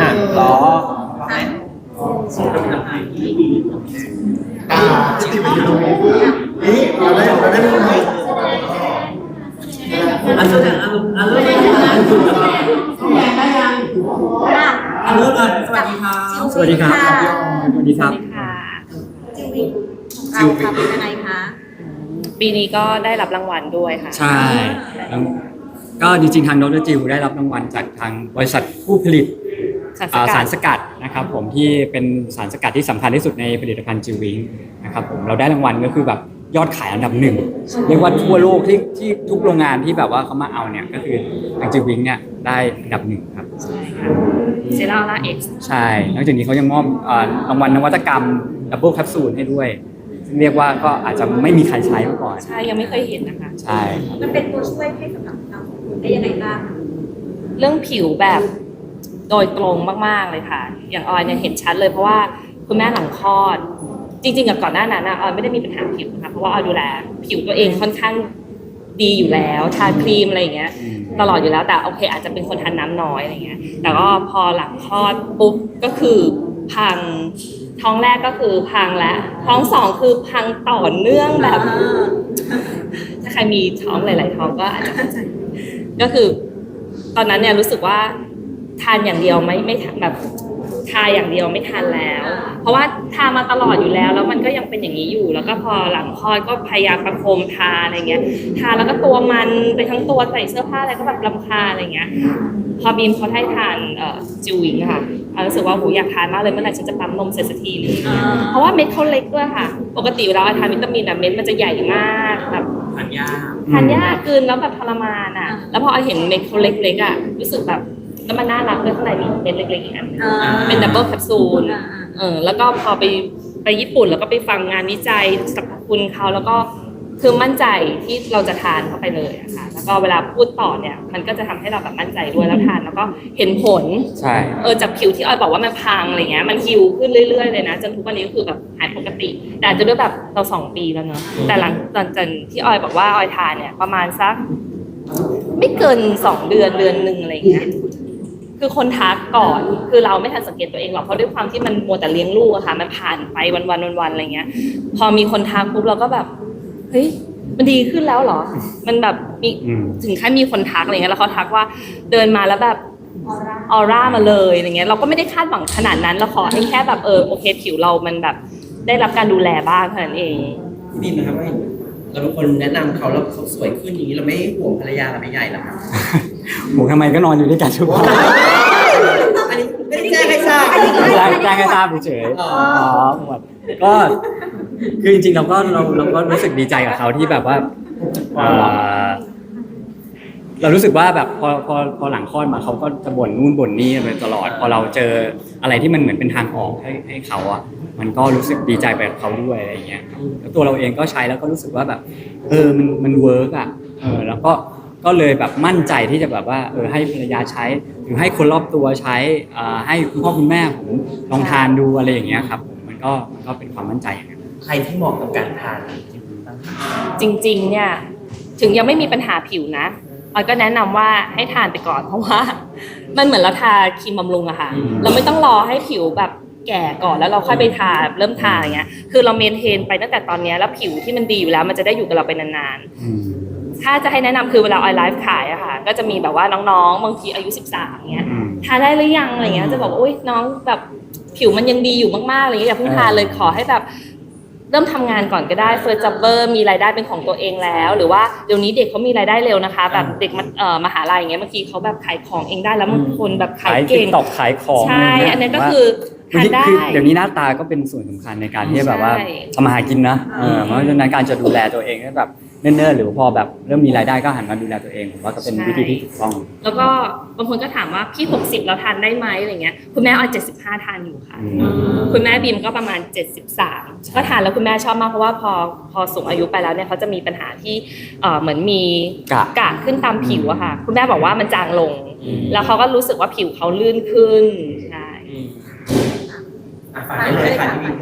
อะรออ่าจิตวิทยานี่เราได้เราได้พูดไหมอันเริ่มอันอันเริ่มอันเริ่มเลยสวัสดีครับ สวัสดีครับสวัสดีครับค่ะจิววิเราทำเป็นยังไงคะปีนี้ก็ได้รับรางวัลด้วยค่ะ ใช่แล้วก็จริงๆทางดรจิวได้รับรางวัลจากทางบริษัทผู้ผลิต สารสอ่ากัสาดรสกัดนะครับผมที่เป็นสารสกัดที่สำคัญที่สุดในผลิตภัณฑ์จิววิงนะครับผมเราได้รางวัลก็คือแบบยอดขายอันดับหนึ่งเรียกว่าทั่วโลกที่ที่ทุกโรงงานที่แบบว่าเขามาเอาเนี่ยก็คือทางจิววิงเนี่ยได้อันดับหนึ่งครับเซราล่าเอ็กซ์ใช่นอกจากนี้เขายังมอบอ่ารางวัลนวัตกรรมดับเบิลแคปซูลให้ด้วยซึ่งเรียกว่าก็อาจจะไม่มีใครใช้มาก่อนใช่ยังไม่เคยเห็นนะคะใช่ครับมันเป็นตัวช่วยให้สำหรับเราได้ยังไงบ้างเรื่องผิวแบบ โดยตรงมากๆเลยค่ะ อย่างออยเนี่ยเห็นชัดเลยเพราะว่าคุณแม่หลังคลอด จริง ๆ กับก่อนหน้านั้นนะออยไม่ได้มีปัญหาผิวนะคะเพราะว่าออยดูแลผิวตัวเองค่อนข้างดีอยู่แล้วทาครีมอะไรอย่างเงี้ย ตลอดอยู่แล้วแต่โอเค อาจจะเป็นคนทานน้ำน้อยอะไรเงี้ย แต่ก็พอหลังคลอดปุ๊บก็คือพังท้องแรกก็คือพังแล้วท้องสองคือพังต่อเนื่องแบบ ถ้าใครมีท้องหลาย ๆ ท้องก็อาจจะเข้าใจก็คือ ตอนนั้นเนี่ยรู้สึกว่า ทานอย่างเดียวไม่ไม่ทานแบบทาอย่างเดียวไม่ทานแล้ว เพราะว่าทามาตลอดอยู่แล้ว แล้วมันก็ยังเป็นอย่างนี้อยู่ แล้วก็พอหลังคลอดก็พยายามประโคมทาอะไรเงี้ย ทาแล้วก็ตัวมันไปทั้งตัวใส่เสื้อผ้าอะไรก็แบบลำคาญอะไรเงี้ย พอบีมเขาให้ทานเอ่อจิววิงอะค่ะเรารู้สึกว่าโหอยากทานมากเลยเมื่อไหร่ฉันจะปั๊มนมเสร็จสักทีนึงเพราะว่าเม็ดเขาเล็กด้วยค่ะ ปกติเวลาเราทานวิตามินอะเม็ดมันจะใหญ่มากแบบทานยากทานยากกลืนแล้วแบบทรมานอะแล้วพอเอาเห็นเม็ดเขาเล็กๆอะรู้สึกแบบ แล้วมันน่ารักด้วยข้างในมีเม็ดเล็กๆอีกอันหนึ่งเป็นดับเบิลแคปซูลเออแล้วก็พอไปไปญี่ปุ่นแล้วก็ไปฟังงานวิจัยสรรพคุณเขาแล้วก็คือมั่นใจที่เราจะทานเข้าไปเลยอะค่ะแล้วก็เวลาพูดต่อเนี่ย มันก็จะทำให้เราแบบมั่นใจด้วยแล้วทานแล้วก็เห็นผล ใช่ เออจากผิวที่ออยบอกว่ามันพังอะไรเงี้ยมันฮิวขึ้นเรื่อยๆเลยนะจนทุกวันนี้ก็คือแบบหายปกติ แต่อาจจะด้วยแบบเราสองปีแล้วเนอะแต่หลังหลังจากที่ออยบอกว่าออยทานเนี่ยประมาณสัก ไม่เกินสองเดือนเดือนหนึ่งอะไรเงี้ย คือคนทักก่อน คือเราไม่ทันสังเกตตัวเองหรอก เพราะด้วยความที่มันมัวแต่เลี้ยงลูกอะค่ะ มันผ่านไปวันวันวันวันๆอะไรเงี้ย พอมีคนทักปุ๊บเราก็แบบ เฮ้ย มันดีขึ้นแล้วเหรอ มันแบบมีอืมถึงขั้นมีคนทักอะไรเงี้ย แล้วเขาทักว่าเดินมาแล้วแบบออร่ามาเลยอะไรเงี้ย เราก็ไม่ได้คาดหวังขนาดนั้น เราขอให้แค่แบบเออโอเคผิวเรามันแบบ ได้รับการดูแลบ้างเท่านั้นเองพี่บินนะครับว่า เราเป็นคนแนะนำเขาแล้วเขาสวยขึ้นอย่างนี้เราไม่ห่วงภรรยาเราไปใหญ่หรอครับหมูทำไมก็นอนอยู่ด้วยกันทุกวันอันนี้ไม่ได้แจ้งให้ทราบแจ้งแจ้งให้ทราบเฉยๆอ๋ออ๋อหมดก็คือจริงๆเราก็เราเราก็รู้สึกดีใจกับเขาที่แบบว่าเอ่อเรารู้สึกว่าแบบพอพอพอหลังคลอดมาเขาก็จะบ่นนู่นบ่นนี่ไปตลอด พอเราเจออะไรที่มันเหมือนเป็นทางออกให้ให้เขาอะ มันก็รู้สึกดีใจไปกับเขาด้วยอะไรอย่างเงี้ยแล้วตัวเราเองก็ใช้แล้วก็รู้สึกว่าแบบเออมันมันเวิร์กอะเออแล้วก็ก็เลยแบบมั่นใจที่จะแบบว่าเออให้ภรรยาใช้ หรือให้คนรอบตัวใช้อ่าให้คุณพ่อคุณแม่ผมลองทานดูอะไรอย่างเงี้ยครับผมมันก็มันก็เป็นความมั่นใจอย่างนั้นใครที่เหมาะกับการทานจริงๆบ้างจริงๆเนี่ยถึงยังไม่มีปัญหาผิวนะออยก็แนะนำว่าให้ทานไปก่อนเพราะว่า มันเหมือนเราทาครีมบำรุงอะค่ะ เราไม่ต้องรอให้ผิวแบบ แก่ก่อนแล้วเราค่อยไปทาเริ่มทาอย่างเงี้ยคือเราเมนเทนไปตั้งแต่ตอนเนี้ยแล้วผิวที่มันดีอยู่แล้ว มันจะได้อยู่กับเราไปนานๆอืมถ้าจะให้แนะนำคือเวลาออนไลฟ์ขายอะค่ะ ก็จะมีแบบว่าน้องๆ บางทีอายุ 13เงี้ยอืมทานได้หรือยังอะไรเงี้ยจะบอกว่าอุ้ยน้องแบบผิวมันยังดีอยู่มากๆอะไรเงี้ยอย่าเพิ่งทานเลยขอให้แบบเริ่มทำงานก่อนก็ได้เฟิร์สจับเบอร์มีรายได้เป็นของตัวเองแล้ว หรือว่าเดี๋ยวนี้เด็กเขามีรายได้เร็วนะคะ แบบเด็กมัธเอ่อมหาลัยอย่างเงี้ยบางทีเขาแบบขายของเองได้แล้วบางคนแบบขาขายยติ๊เก่กงตอกขายของใช่ะไรเงี้ยอันนั้นก็ว่า คือทานได้คือเดี๋ยวนี้หน้าตาก็เป็นส่วนสำคัญในการที่จะแบบว่าใช่ ทำมาหากินนะเออเพราะฉะนั้นการจะดูแลตัวเองให้แบบเนิ่นๆหรือพอแบบเริ่มมีรายได้ก็หันมาดูแลตัวเองผมว่าก็เป็นวิธีที่ถูกต้อง แล้วก็บางคนก็ถามว่าพี่ 60 เราทานได้ไหมอะไรเงี้ยคุณแม่ออย75 ทานอยู่ค่ะอืมคุณแม่บีมก็ประมาณ 73 ก็ทานแล้วคุณแม่ชอบมากเพราะว่าพอพอสูงอายุไปแล้วเนี่ยเขาจะมีปัญหาที่เอ่อเหมือนมีกะกากขึ้นตามผิวอะค่ะ คุณแม่บอกว่ามันจางลงแล้วเขาก็รู้สึกว่าผิวเขาลื่นขึ้นใช่อะ ฝากได้เลยค่ะพี่บิน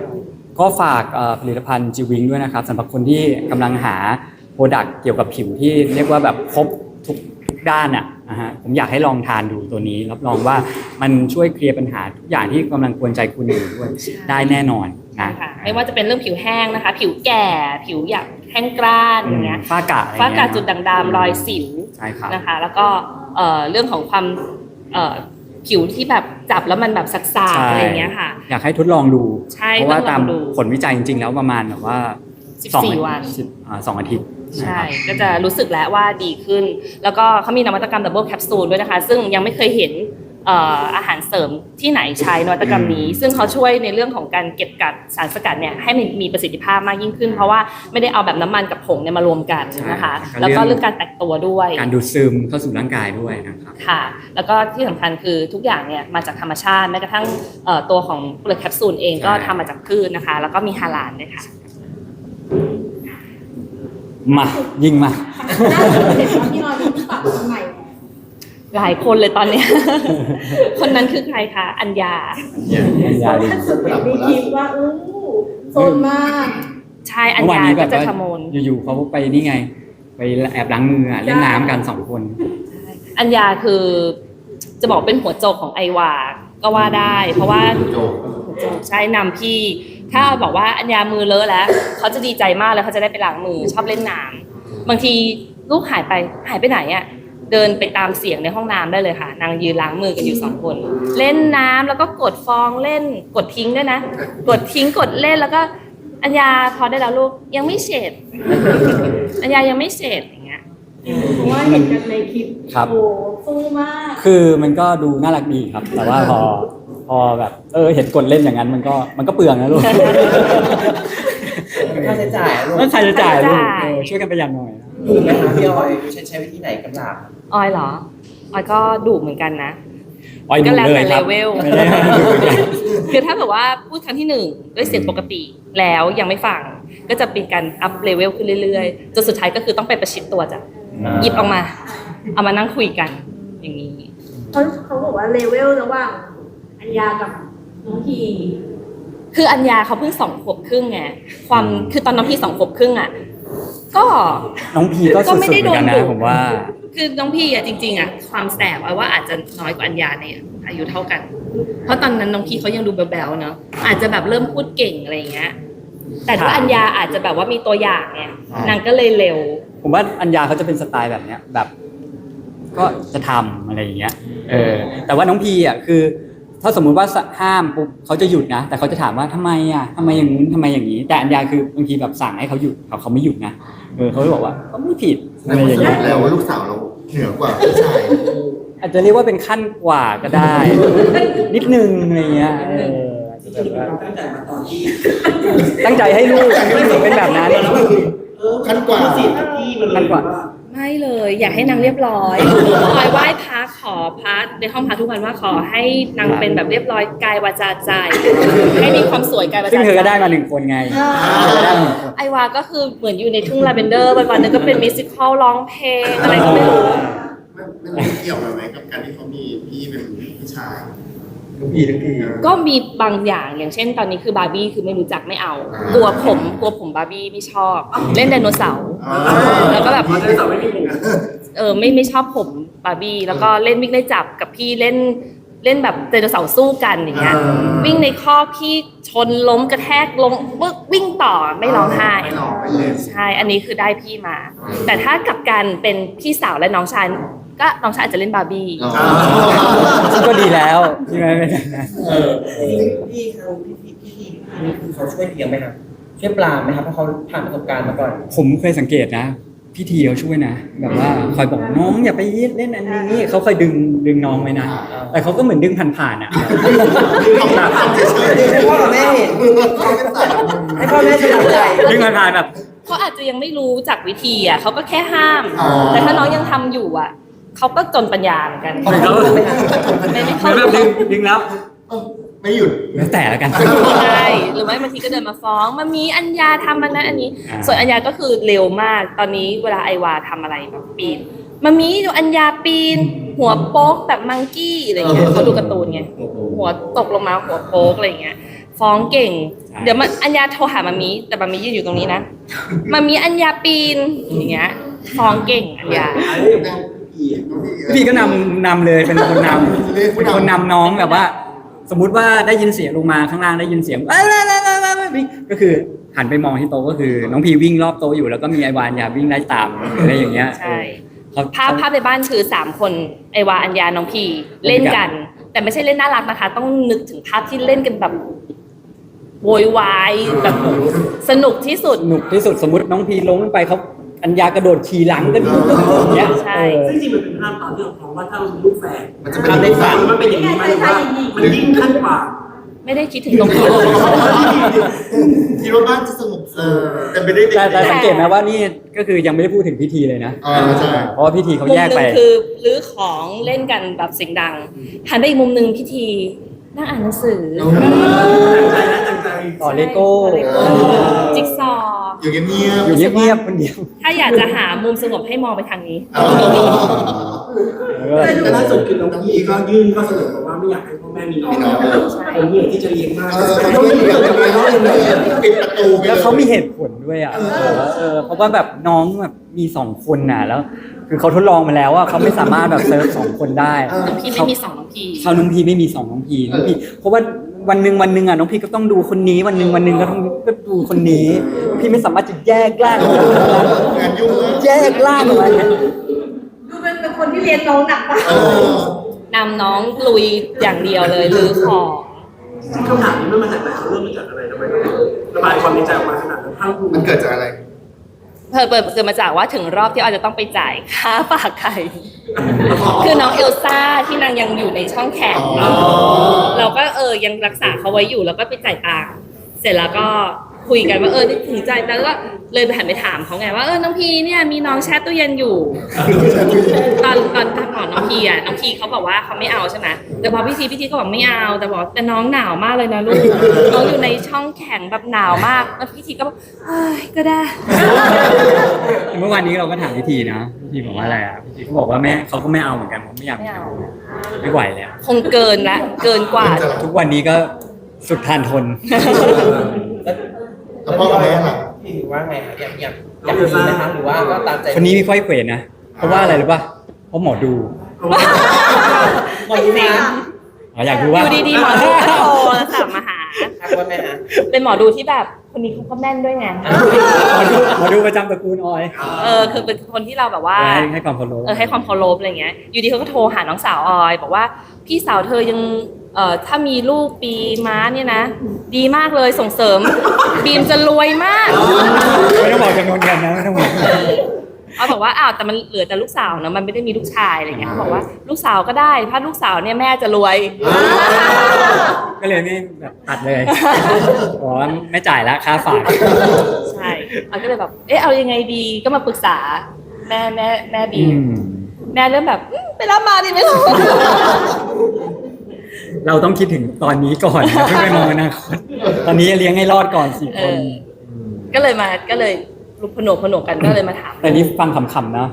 ก็ฝากเอ่อผลิตภัณฑ์จิวิงด้วยนะครับสำหรับคนที่กำลังหาโปรดักต์เกี่ยวกับผิวที่เรียกว่าแบบครบทุกทุกด้านอะนะฮะผมอยากให้ลองทานดูตัวนี้ รับรองว่ามันช่วยเคลียร์ปัญหาทุกอย่างที่กำลังกวนใจคุณอยู่ด้วยได้แน่นอนนะค่ะไม่ว่าจะเป็นเรื่องผิวแห้งนะคะ ผิวแก่ผิวหยักแห้งกร้านอย่างเงี้ยฝ้ากระอะไรฝ้าเงี้ยกระจุดด่างดำรอยสิวใช่ครับนะคะ แล้วก็เอ่อเรื่องของความเอ่อ ผิวที่แบบจับแล้วมันแบบสักใช่ๆอะไรอย่างเงี้ยค่ะ อยากให้ทดลองดู ใช่เพราะว่าต้องลองตามดู ผลวิจัยจริงๆแล้วประมาณแบบว่า14สองวัน สิบอ่าสองอาทิตย์ใช่นะครับ ก็จะรู้สึกแล้วว่าดีขึ้น แล้วก็เขามีนวัตกรรมดับเบิลแคปซูลด้วยนะคะ ซึ่งยังไม่เคยเห็นเอ่ออาหารเสริมที่ไหนใช้นวัตกรรมนี้ ซึ่งเขาช่วยในเรื่องของการเก็บกัดสารสกัดเนี่ยให้มันมีประสิทธิภาพมากยิ่งขึ้น เพราะว่าไม่ได้เอาแบบน้ำมันกับผงเนี่ยมารวมกันนะคะใช่แล้วก็เรื่เรื่อองงการแตกตัวด้วย การดูดซึมเข้าสู่ร่างกายด้วยนะครับค่ะ แล้วก็ที่สำคัญคือทุกอย่างเนี่ยมาจากธรรมชาติแม้กระทั่งเอ่อตัวของเปลือกแคปซูลเองก็ใช่ทำมาจากพืชนะคะ แล้วก็มีฮาลาลด้วยค่ะมายิงมาน่าจะเห็นว่าพี่ออยมีปรับตรงไหน หลายคนเลยตอนเนี้ย คนนั้นคือใครคะ อัญญา ยาลินล่าสุดเห็นมีคลิปว่าอู้โซนมากใช่อัญเมื่อวานญานี้แบก็บจะว่าขโมยอยู่ๆเขาไปนี่ไง ไปแอบล้างมืออะเล่นน้ำกันสองคน อัญญาคือ จะบอกเป็นหัวโจกของไอวา ก็ว่าได้ เพราะว่าโจกหัวโจกใช่นำพี่ ถ้าบอกว่าอัญญามือเลอะแล้ว เขาจะดีใจมากเลยเขาจะได้ไปล้างมือชอบเล่นน้ำบางทีลูกหายไปหายไปไหนอะ เดินไปตามเสียงในห้องน้ำได้เลยค่ะ นางยืนล้างมือกันอยู่สองคน เล่นน้ำแล้วก็กดฟองเล่นกดทิ้งด้วยนะ กดทิ้งกดเล่นแล้วก็ อัญญาพอได้แล้วลูกยังไม่เสร็จอัญญายังไม่เสร็จอย่างเงี้ยเพราะว่าเห็นกันในคลิปครับ โอ้สู้มากคือมันก็ดูน่ารักดีครับ แต่ว่าพอพอแบบ เออเห็นกดเล่นอย่างนั้นมันก็มันก็เปลืองนะลูกค่าใช้จ่ายอะลูกแล้วใครจะจ่ายลูกใครจะจ่ายเออช่วยกันประหยัดหน่อยนะ ถูกไหมคะพี่ออยใช้ใช้วิธีไหนกับหลาบ ออยเหรอออยก็ดุเหมือนกันนะอ้อยก็ดูแล้วเลยแต่คเลรับเวลไม่ได้ดูเลยคือถ้าแบบว่าพูดครั้งที่หนึ่งด้วยเสียงปกติแล้วยังไม่ฟังก็จะเป็นการอัพเลเวลขึ้นเรื่อยๆจนสุดท้ายก็คือต้องไปประชิดตัวจ้ะหยิบออกมา เอามานั่งคุยกันอย่างนี้เขาเขาบอกว่าเลเวลระหว่างอัญญากับน้องพีคืออัญญาเขาเพิ่งสองขวบครึ่งไงความคือตอนน้องพี่สองขวบครึ่งอะก็น้องพีก็ก็สุดไม่ๆได้เหมือนกันโดนดุนะผมว่า คือน้องพี่อะจริงๆอะความแสบอะว่าอาจจะน้อยกว่าอัญญาในอายุเท่ากัน เพราะตอนนั้นน้องพี่เขายังดูแบลๆเนาะอาจจะแบบเริ่มพูดเก่งอะไรอย่างเงี้ย แต่ถ้าค่ะอัญญาอาจจะแบบว่ามีตัวอย่างไงอ่านนางก็เลยเร็ว ผมว่าอัญญาเขาจะเป็นสไตล์แบบเนี้ยแบบ ก็จะทำอะไรอย่างเงี้ยเออแต่ว่าน้องพีอะคือ ถ้าสมมุติว่าห้ามปุ๊บเขาจะหยุดนะ แต่เขาจะถามว่าทำไมอะทำไมอย่างนู้นทำไมอย่างนี้ แต่อัญญาคือบางทีแบบสั่งให้เขาหยุดเขาเขาไม่หยุดนะเออเขาจะบอกว่าเขาไม่ผิดในอะไรความอย่างสเงี้รุยปแล้วว่าลูกสาวเรา เหนือกว่าผู้ชาย อาจจะเรียกว่าเป็นขั้นกว่าก็ได้ นิดนึงอะไรเงี้ยเอออาจจะแบบว่าตั้งใจมาตอนที่ตั้งใจให้ลูกเป็นแบบนั้น ขั้นกว่าสิทธิ์ที่มันขั้นกว่า ไม่เลยอยากให้นางเรียบร้อยคอยไหว้พระขอพระในห้องพระทุกวันว่าขอให้นางเป็นแบบเรียบร้อยกายวาจาใจ ให้มีความสวยกายวาจาใจซึ่งเธอก็ได้มาหนึ่งคนไงเธอก็ได้มาหนึ่งคนไอวาก็คือเหมือนอยู่ในทุ่งลาเวนเดอร์วันวันๆนึงก็เป็นมิวสิควลร้องเพลงอะไรก็ไม่รู้ มันมันเกี่ยวไหมกับการที่เขามีพี่เป็นผู้ชาย ทุกทีทุกที ก็มีบางอย่างอย่างเช่น ตอนนี้คือบาร์บี้คือไม่รู้จักไม่เอา อ่ากลัวผมกลัวผมบาร์บี้ไม่ชอบ เล่นไดโนเสาร์แล้วก็แบบเออไม่ไม่ชอบผมบาร์บี้แล้วก็เล่นวิ่งไล่จับกับพี่เล่นเล่นแบบไดโนเสาร์สู้กันอย่างเงี้ยวิ่งในข้อกพี่ชนล้มกระแทกลงปึ๊กวิ่งต่อไม่ร้องไห้ ไม่ร้องไม่เล่น ใช่ อันนี้คือได้พี่มา แต่ถ้ากลับกันเป็นพี่สาวและน้องชาย ก็น้องชายอาจจะเล่นบาร์บี้ซึ่งก็ดีแล้วใช่ไหมเป็นอย่างนั้นเออพี่พี่เขาพี่พี่พี่นี่คือเขาช่วยเลี้ยงไหมครับช่วยปลามไหมครับเพราะเขาผ่านประสบการณ์มาก่อน ผมเคยสังเกตนะ พี่ทีเขาช่วยนะ แบบว่าคอยบอกน้องอย่าไปเล่นอันนี้เขาคอยดึงดึงน้องไว้นะ แต่เขาก็เหมือนดึงผ่านๆอะ ให้พ่อกับแม่เห็นให้พ่อแม่สบายใจ ดึงผ่านๆแบบ เขาอาจจะยังไม่รู้จักวิธีอะเขาก็แค่ห้าม อ๋อ แต่ถ้าน้องยังทำอยู่อะ เขาก็จนปัญญาเหมือนกันเหมือนเขาไม่ไม่เหมืเข้าอนแบบดึงดึงแล้วไม่หยุดแล้วแต่แล้วกันใช่หรือไม่บางทีก็เดินมาฟ้องมามีอัญญาทำมันนั้นอันนี้อ่าส่วนอัญญาก็คือเร็วมาก ตอนนี้เวลาไอวาทำอะไรแบบปีนมามีดูอัญญาปีน หัวโป๊กแบบมังกี้อะไรอย่างเงี้ยเขาดูการ์ตูนไงหัวตกลงมาหัวโป๊กอะไรอย่างเงี้ยฟ้องเก่งใช่เดี๋ยวมันอัญญาโทรหามามีแต่มามียืนอยู่ตรงนี้นะมามีอัญญาปีนอย่างเงี้ยฟ้องเก่งอัญญาพี่พี อะพี่พีก็นำนำเลยเป็นคนนำเป็นคนนำน้องแบบว่า สมมุติว่าได้ยินเสียงลงมาข้างล่างได้ยินเสียงเอ้ยเอ้ยเอ้ยเอ้ยเอ้ยเอ้ยก็คือหันไปมองที่โต๊ะก็คือ น้องพีวิ่งรอบโต๊ะอยู่แล้วก็มีไอวานยาวิ่งไล่ตามอะไรอย่างเงี้ยใช่เขาภาพภาพในบ้านคือสามคนไอวาอัญญาน้องพีเล่นกันแต่ไม่ใช่เล่นน่ารักนะคะ ต้องนึกถึงภาพที่เล่นกันแบบโวยวายแบบสนุกที่สุด สนุกที่สุดสมมติน้องพีล้มลงไปเขา อัญญากระโดดขี่หลังกันปุ๊บปุ๊บปุ๊บอย่างเงี้ยใช่ เออ ซึ่งจริงๆมันเป็นภาพตอนที่เราพร้อมว่าถ้าเรามีลูกแฝดมันจะเป็นในฝัน มันเป็นอย่างนี้ไหมหรือว่ามันยิ่งขั้นกว่า ไม่ได้คิดถึงตรงนี้ คิดว่าบ้านจะสงบเออแต่ไม่ได้เด็กแต่แต่สังเกตไหมว่านี่ก็คือยังไม่ได้พูดถึงพิธีเลยนะ อ่าใช่เพราะว่าพิธีเขามุมแยกหไปนึ่งคือรื้อของเล่นกันแบบเสียงดังหันไปอีกมุมหนึ่งพิธีนั่งอ่านหนังสือ ตั้งใจนะตั้งใจ ต่อเลโก้ต่อเลโก้จิ๊กซอว์ อยู่เงียบอยู่เงียบๆคนเดียวถ้าอยากจะหามุมสงบให้มองไปทางนี้ๆเอาแต่ล่าสุดคือน้องพีก็ยื่นก็เสนอบอกว่าไม่อยากให้พ่อแม่มีน้องผมเนี่ยที่จะเลี้ยงมากเออเขาไม่เหลือเลยปิดประตูไปเลยแล้วเขามีเหตุผลด้วยอะเออเพราะว่าแบบน้องแบบมีสองคนน่ะแล้ว คือเขาทดลองมาแล้วว่าเขาไม่สามารถแบบเซิร์ฟสองคนได้ น้องพี่ไม่มีสองน้องพี่ เขาน้องพีไม่มีสองน้องพีน้องพีเพราะว่า วันหนึ่งวันหนึ่งอะน้องพีก็ต้องดูคนนี้ วันหนึ่งวันหนึ่งก็ต้องก็ดูคนนี้ พี่ไม่สามารถจะแยกร่างออกมางานยุ่งมากแยกร่างออกมาดูเป็นเป็นคนที่เรียนน้องหนักมากเออนำน้องลุยอย่างเดียวเลยรื้อของคำถามนี้มันมาจากไหนเริ่มมาจากอะไรทำไมระบายความในใจออกมาขนาดนั้นทั้ง มันเกิดจากอะไร เพิ่มเปิดเกิดมาจากว่าถึงรอบที่เราจะต้องไปจ่ายค่าฝากไข่ คือน้องเอลซ่าที่นางยังอยู่ในช่องแข็งอ๋อเราก็เออยังรักษาเขาไว้อยู่แล้วก็ไปจ่ายตังค์เสร็จแล้วก็ คุยกันว่าเออถึงจ่ายแล้วก็เลยไปหันไปถามเขาไงว่าเออน้องพีเนี่ยมีน้องแช่ตู้เย็นอยู่ ตอนตอนก่อนน้องพีอะน้องพีเขาบอกว่าเขาไม่เอาใช่ไหมแต่พอพี่ทีพี่ทีก็บอกไม่เอาแต่บอกแต่น้องหนาวมากเลยนะลูกน้องอยู่ในช่องแข็งแบบหนาวมากแล้วพี่ทีก็บอกเอ้ยก็ได้ เมื่อวานนี้เราก็ถามพิธีนะพิธีบอกว่าอะไรอะพิธีเขาบอกว่าแม่เขาก็ไม่เอาเหมือนกันผมไม่อยากไม่เอาไม่ไหวแล้วคงเกินละเกินกว่า ทุกวันนี้ก็สุดทานทน แล้ว แล้วพ่อกับแม่ล่ะ พี่ว่าไงคะอยากอยากอยากมีไหมคะหรือว่าก็ตามใจคนนี้มีค่อยเขวนะ เพราะว่าอะไรรู้ป่ะเพราะหมอดูหมดนะอ๋ออยากรู้อว่ายู่ดีๆหมอดูก็โทรศัพท์มาหา ทักว่าไหมฮะเป็นหมอดูที่แบบคนนี้เขาก็แม่นด้วยไง หมอดูหมอดูประจำตระกูลออยเออคือเป็นคนที่เราแบบว่า ให้ให้ความเคารพ เออให้ความเคารพอะไรเงี้ย อยู่ดีเขาก็โทรหาน้องสาวออย บอกว่าพี่สาวเธอยัง เอ่อถ้ามีลูกปีม้าเนี่ยนะ ดีมากเลยส่งเสริม บีมจะรวยมาก ไม่ต้องบอกจำนวนเงินนะไม่ต้องบอกออยบอกว่าอ้าวแต่มันเหลือแต่ลูกสาวนะมันไม่ได้มีลูกชายอะไรเงี้ยเขาบอกว่าลูกสาวก็ได้ ถ้าลูกสาวเนี่ยแม่จะรวย ก็เลยไม่แบบตัดเลยบอกว่าไม่จ่ายละค่าฝาก ใช่ออยก็เลยแบบ เอ๊ะ เอายังไงดี ก็มาปรึกษา แม่แม่แม่บีอืมมแม่เริ่มแบบอืมไปรับมาดิไม่รู้ เราต้องคิดถึงตอนนี้ก่อนอย่าเพิ่งไปมองอนาคตตอนนี้เลี้ยงให้รอดก่อนสี่เอคน อ ก็เลยมาก็เลยลุกผนวกผนวกกันก็เลยมาถาม แต่นี่ฟังขำๆนะ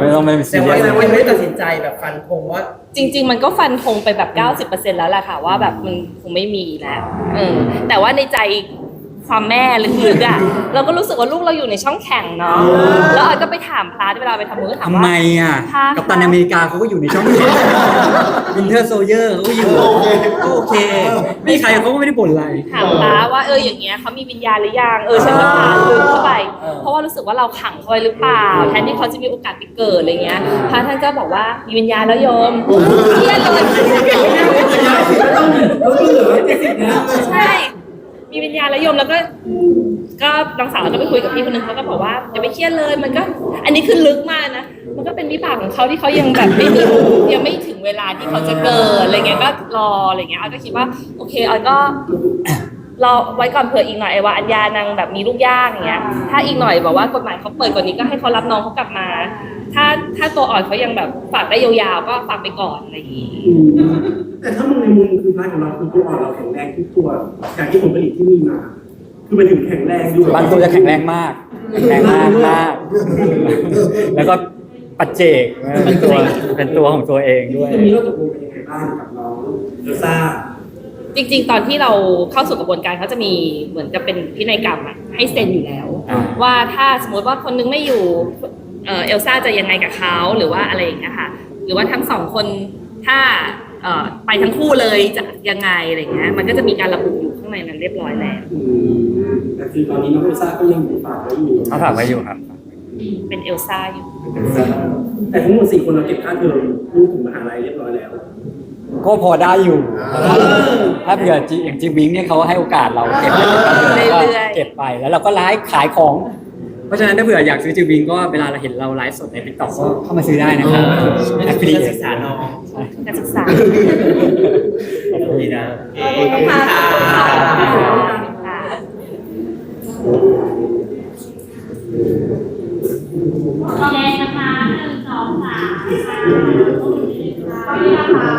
ไม่ต้องไม่เป็นซีแต่เรีว่ายสยังไม่ได้ตัดสินใจแบบฟันธงว่า จริง ๆ มันก็ฟันธงไปแบบ 90%แล้วแหละค่ะ ว่าแบบมันคงไม่มีแล้วเออแต่ว่าในใจ ความแม่ลึกๆอะเราก็รู้สึกว่าลูกเราอยู่ในช่องแข่งเนาะแล้วออยก็ไปถามพระที่เวลาไปทำมือก็ถามทำว่า ไมอะ ค่ะ กัปตันอเมริกาเขาก็อยู่ในช่องนี้วินเทอร์โซเยอร์เขาก็อยู่ก็โอเค ไม่มีใครเขาก็ไม่ได้บ่นอะไร ถามพระว่าเอออย่างเงี้ยเขามีวิญญาณหรือยังเออฉันก็พาลืมเข้าไปเออเพราะว่ารู้สึกว่าเราขังเขาไว้หรือเปล่า แทนที่เขาจะมีโอกาสไปเกิดอะไรเงี้ยพระท่านก็บอกว่ามีวิญญาณแล้วโยมเครียดเลย ใช่ มีวิญญาณแล้วโยมแล้วก็ ก็น้องสาวก็ไปคุยกับพี่คนนึงเขาก็บอกว่าอย่าไปเครียดเลย มันก็ อันนี้คือลึกมากนะ มันก็เป็นวิบากของเขาที่เขายังแบบไม่มียังไม่ถึงเวลาที่เขาจะเกิดอะไรเงี้ยก็รออะไรเงี้ยออยก็คิดว่าโอเคออยก็รอไว้ก่อนเผื่ออีกหน่อยไอ้ว่าอัญญานางแบบมีลูกยากอย่างเงี้ย ถ้าอีกหน่อยบอกว่ากฎหมายเขาเปิดกว่านี้ก็ให้เขารับน้องเขากลับมา ถ้าถ้าตัวอ่อนเขายังแบบฝากได้ยาวๆก็ฝากไปก่อนอะไรอย่างงี้แต่ถ้ามองในมุมคือพาร์ทของเราคือตัวอ่อนเราแข็งแรงทุกตัวจากที่ผลผลิตที่มีมา คือมันถึงแข็งแรงด้วยบางตัวจะแข็งแรงมากแข็งแรงมากมากแล้วก็ปัจเจกเป็นตัวเป็นตัวของตัวเองด้วยตรงนี้เราตกลงกันยังไงบ้างกับน้องเอลซ่าจริงๆ ตอนที่เราเข้าสู่กระบวนการเขาจะมีเหมือนจะเป็นพินัยกรรมอะให้เซ็นอยู่แล้วอ่าว่าถ้าสมมติว่าคนนึงไม่อยู่ เออเอลซ่าจะยังไงกับเขาหรือว่าอะไรอย่างเงี้ยค่ะหรือว่าทั้งสองคนถ้าเอ่อไปทั้งคู่เลยจะยังไงอะไรอย่างเงี้ยมันก็จะมีการระบุอยู่ข้างในนั้นเรียบร้อยแล้วอืมแต่คือตอนนี้น้องเอลซ่าก็ยังอยู่ฝากไว้อยู่เขาฝากไว้อยู่ครับ เป็นเอลซ่าอยู่ แต่ทั้งหมดสี่คนเราเก็บค่าเทอมลูกถึงมหาลัยเรียบร้อยแล้ว ก็พอได้อยู่ ถ้าเผื่อจิอย่างจิวิงเนี่ยเขาให้โอกาสเราเก็บเงินเราก็เรื่อยๆเก็บไปแล้วเราก็ไลฟ์ขายของ เพราะฉะนั้นถ้าเผื่ออยากซื้อจิวบิงก็เวลาเราเห็นเราไลฟ์สดในติ๊กต็อกก็เข้ามาซื้อได้นะครับแอปพลิเคชันการศึกษาดีนะเอเคค่ะโแดคนะคะหนึ่งสองสามค่ะขอบคุณนะคะ